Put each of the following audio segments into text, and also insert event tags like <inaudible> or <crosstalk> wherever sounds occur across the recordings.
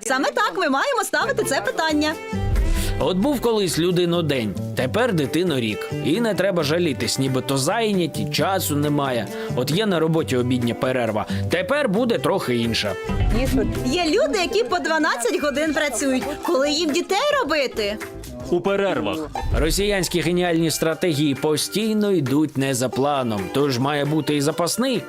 Саме так ми маємо ставити це питання. От був колись людино день, тепер дитино рік. І не треба жалітись, нібито зайняті, часу немає. От є на роботі обідня перерва. Тепер буде трохи інша. Є люди, які по 12 годин працюють, коли їм дітей робити. У перервах Росіянські геніальні стратегії постійно йдуть не за планом, тож має бути і запасний.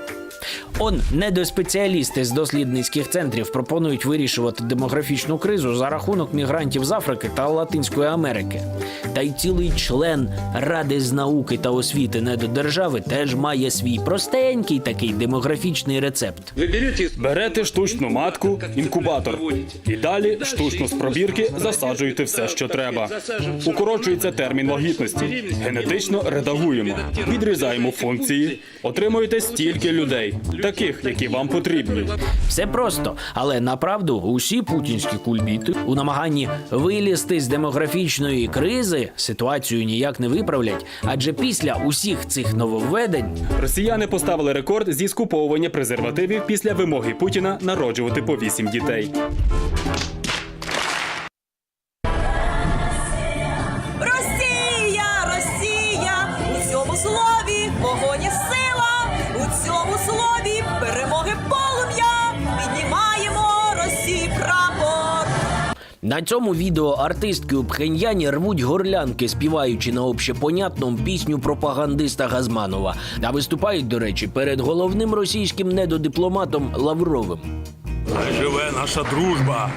Он недоспеціалісти з дослідницьких центрів пропонують вирішувати демографічну кризу за рахунок мігрантів з Африки та Латинської Америки. Та й цілий член Ради з науки та освіти недодержави теж має свій простенький такий демографічний рецепт. берете штучну матку, інкубатор. І далі штучно з пробірки засаджуєте все, що треба. Укорочується термін вагітності. Генетично редагуємо, відрізаємо функції, отримуєте стільки людей, таких, які вам потрібні. Все просто, але направду усі путінські кульбіти у намаганні вилізти з демографічної кризи ситуацію ніяк не виправлять, адже після усіх цих нововведень Росіяни поставили рекорд зі скуповування презервативів після вимоги Путіна народжувати по вісім дітей. На цьому відео артистки у Пхеньяні рвуть горлянки, співаючи на общепонятному пісню пропагандиста Газманова. А виступають, до речі, перед головним російським недодипломатом Лавровим. Живе наша дружба.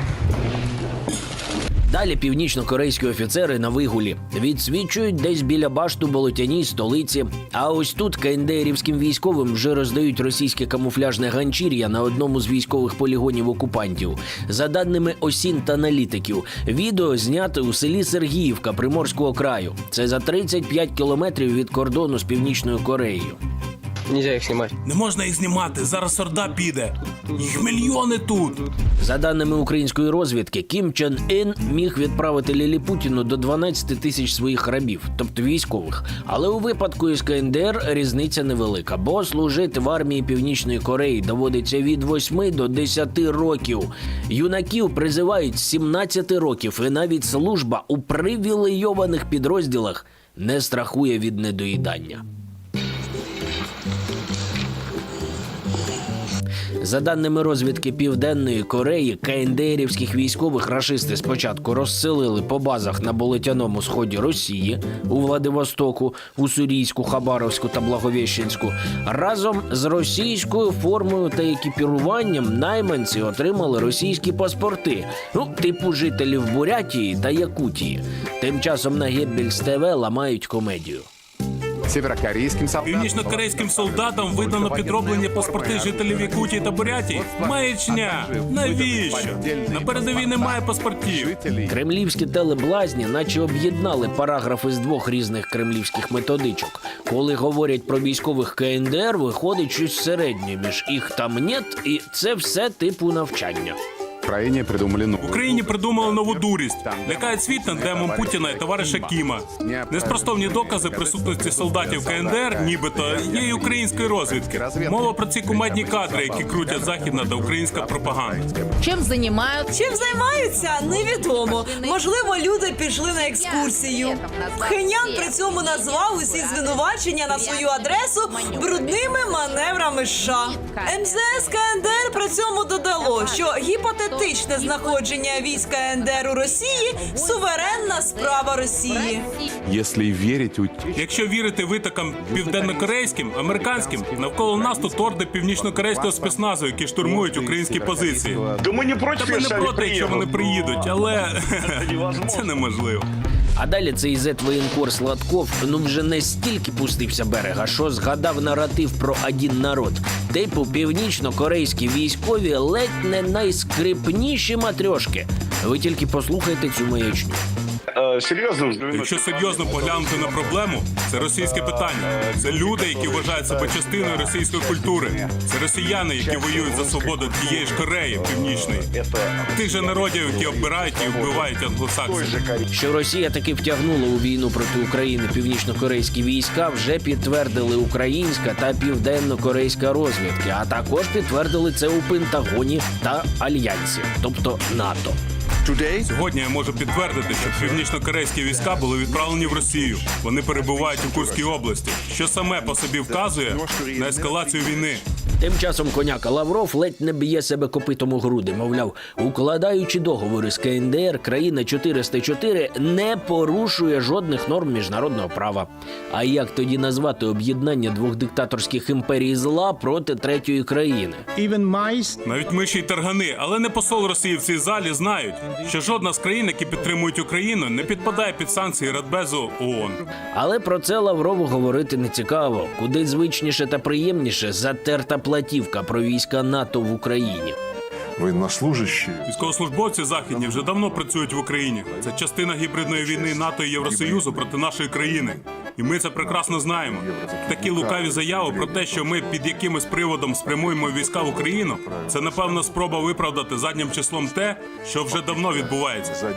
Далі північно-корейські офіцери на вигулі відсвічують десь біля башту болотяній столиці. А ось тут КНДРівським військовим вже роздають російське камуфляжне ганчір'я на одному з військових полігонів окупантів. За даними осін та аналітиків, відео знято у селі Сергіївка Приморського краю. Це за 35 кілометрів від кордону з північною Кореєю. Нельзя их снимать. Не можна їх знімати, зараз орда піде. Їх мільйони тут. За даними української розвідки, Кім Чен Ін міг відправити Ліліпутіну до 12 тисяч своїх рабів, тобто військових. Але у випадку із КНДР різниця невелика, бо служити в армії Північної Кореї доводиться від 8 до 10 років. Юнаків призивають з 17 років, і навіть служба у привілейованих підрозділах не страхує від недоїдання. За даними розвідки Південної Кореї, КНДРівських військових рашисти спочатку розселили по базах на болотяному сході Росії у Владивостоку, Уссурійську, Хабаровську та Благовіщенську. Разом з російською формою та екіпіруванням найманці отримали російські паспорти, ну типу жителів Бурятії та Якутії. Тим часом на Геббельс ТВ ламають комедію. Северокорейским солдатам. Північно-корейським солдатам видано підроблені паспорти жителів Якутії та Бурятії. Маячня. Навіщо? На передовій немає паспортів. Кремлівські телеблазні, наче об'єднали параграфи з двох різних кремлівських методичок. Коли говорять про військових КНДР, виходить щось середнє між їх там нет, і це все типу навчання. Украине придумали В новую. Україні придумали нову дурість. Лякають світ над демом Путіна і товариша Кіма. Неспростовні докази присутності солдатів КНДР, нібито є і української розвідки. Мова про ці кумедні кадри, які крутять західна та українська пропаганда. Чем занимаются? Чим займаються, невідомо. Можливо, люди пішли на екскурсію. Пхенян при цьому назвав усі звинувачення на свою адресу брудними маневрами США. МЗС КНДР при цьому додало, що гіпотетичне знаходження військ КНДР у Росії суверенна справа Росії. Если верить у Якщо вірити витокам південнокорейським, американським, навколо нас тут орди північно-корейського спецназу, які штурмують українські позиції. Та ми не проти, якщо вони приїдуть, але <laughs> це неможливо. А далі цей зет воєнкор Сладков ну вже не стільки пустився берега, що згадав наратив про один народ. Типу північно-корейські військові ледь не найскрипніші матрьошки. Ви тільки послухайте цю маячню. Э. Якщо серйозно поглянути на проблему, це російське питання. Це люди, які вважають себе частиною російської культури. Це росіяни, які воюють за свободу тієї ж Кореї Північної, тих же народів, які оббирають і вбивають англосаксів. Що Росія таки втягнула у війну проти України північно-корейські війська, вже підтвердили українська та південно-корейська розвідки, а також підтвердили це у Пентагоні та Альянсі, тобто НАТО. Сьогодні я можу підтвердити, що північно-корейські війська були відправлені в Росію. Вони перебувають у Курській області, що саме по собі вказує на ескалацію війни. Тим часом коняка Лавров ледь не б'є себе копитом у груди. Мовляв, укладаючи договори з КНДР, країна 404 не порушує жодних норм міжнародного права. А як тоді назвати об'єднання двох диктаторських імперій зла проти третьої країни? Навіть миші й таргани, але не посол Росії в цій залі знають, що жодна з країн, які підтримують Україну, не підпадає під санкції Радбезу ООН. Але про це Лаврову говорити не цікаво. Куди звичніше та приємніше затерта платівка про війська НАТО в Україні. военнослужащие Військовослужбовці західні вже давно працюють в Україні. Це частина гібридної війни НАТО і Євросоюзу проти нашої країни. І ми це прекрасно знаємо. Такі лукаві заяви про те, що ми під якимось приводом спрямуємо війська в Україну, це напевно спроба виправдати заднім числом те, що вже давно відбувається.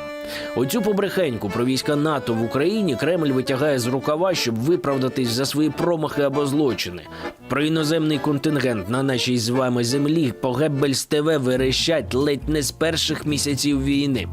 Оцю побрехеньку про війська НАТО в Україні Кремль витягає з рукава, щоб виправдатись за свої промахи або злочини. Про іноземний контингент на нашій з вами землі по Геббельс ТВ верещать ледь не з перших місяців війни.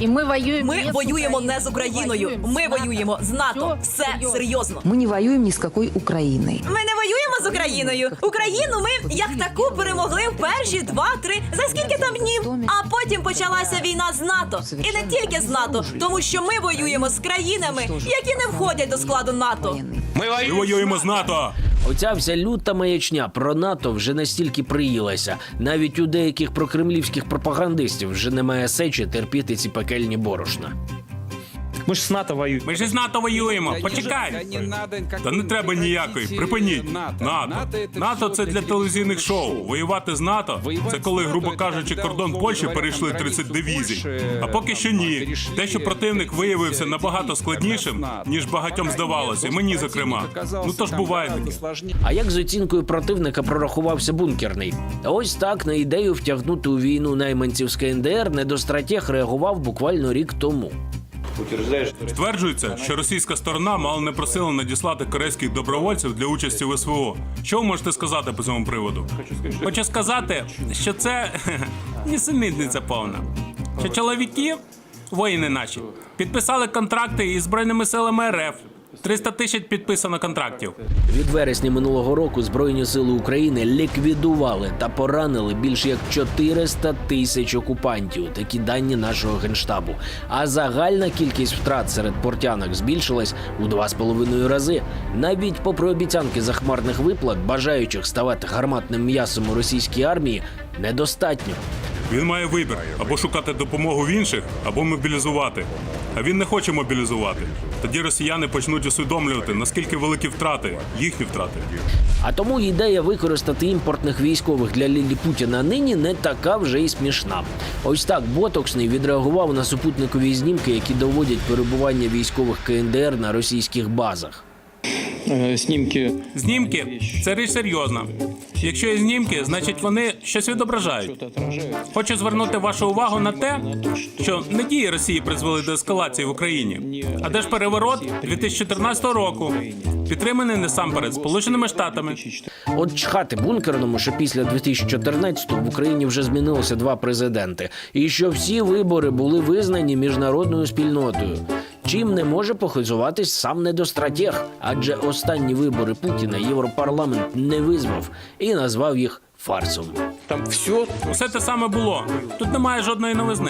І ми воюємо Ми воюємо не з Україною. Ми воюємо з НАТО. Все серйозно. Мы не воюем ни с какой Украиной. Ми не воюємо з Україною. Україну ми як таку перемогли в перші два-три за скільки там днів. А потім почалася війна з НАТО. І не тільки з НАТО, тому що ми воюємо з країнами, які не входять до складу НАТО. Ми воюємо з НАТО. Оця вся люта маячня про НАТО вже настільки приїлася. Навіть у деяких прокремлівських пропагандистів вже немає сечі терпіти ці пекельні борошна. Ми ж з НАТО воюємо. Ми ж з НАТО воюємо. Почекай. Та не треба ніякої. Припиніть. НАТО. НАТО це для телевізійних шоу. Воювати з НАТО це коли, грубо кажучи, кордон Польщі перейшли 30 дивізій. А поки що ні. Те, що противник виявився набагато складнішим, ніж багатьом здавалося, мені зокрема. Ну то ж буває таке. А як з оцінкою противника прорахувався бункерний? Ось так на ідею втягнути у війну найманців з КНДР недостратег реагував буквально рік тому. Стверджується, що російська сторона мало не просила надіслати корейських добровольців для участі в СВО. Що ви можете сказати по цьому приводу? Хочу сказати, що це <laughs> нісенітниця повна. Що чоловіки, воїни наші, підписали контракти із збройними силами РФ. 300 тисяч підписано контрактів. Від вересня минулого року Збройні сили України ліквідували та поранили більше як 400 тисяч окупантів. Такі дані нашого генштабу. А загальна кількість втрат серед портянок збільшилась у два з половиною рази. Навіть попри обіцянки захмарних виплат, бажаючих ставати гарматним м'ясом у російській армії, недостатньо. Він має вибір або шукати допомогу в інших, або мобілізувати. А він не хоче мобілізувати. Тоді росіяни почнуть усвідомлювати, наскільки великі втрати, їхні втрати. А тому ідея використати імпортних військових для Лілі Путіна нині не така вже й смішна. Ось так Ботоксний відреагував на супутникові знімки, які доводять перебування військових КНДР на російських базах. Снімки Знімки це річ серйозна. Якщо є знімки, значить вони щось відображають. Хочу звернути вашу увагу на те, що не дії Росії призвели до ескалації в Україні, а де ж переворот 2014 року, підтриманий насамперед Сполученими Штатами. От чхати бункерному, що після 2014-го в Україні вже змінилося два президенти, і що всі вибори були визнані міжнародною спільнотою. Чим не може похизуватись сам недостратег, адже останні вибори Путіна Європарламент не визвав і назвав їх фарсом. там все Усе те саме було. Тут немає жодної новизни.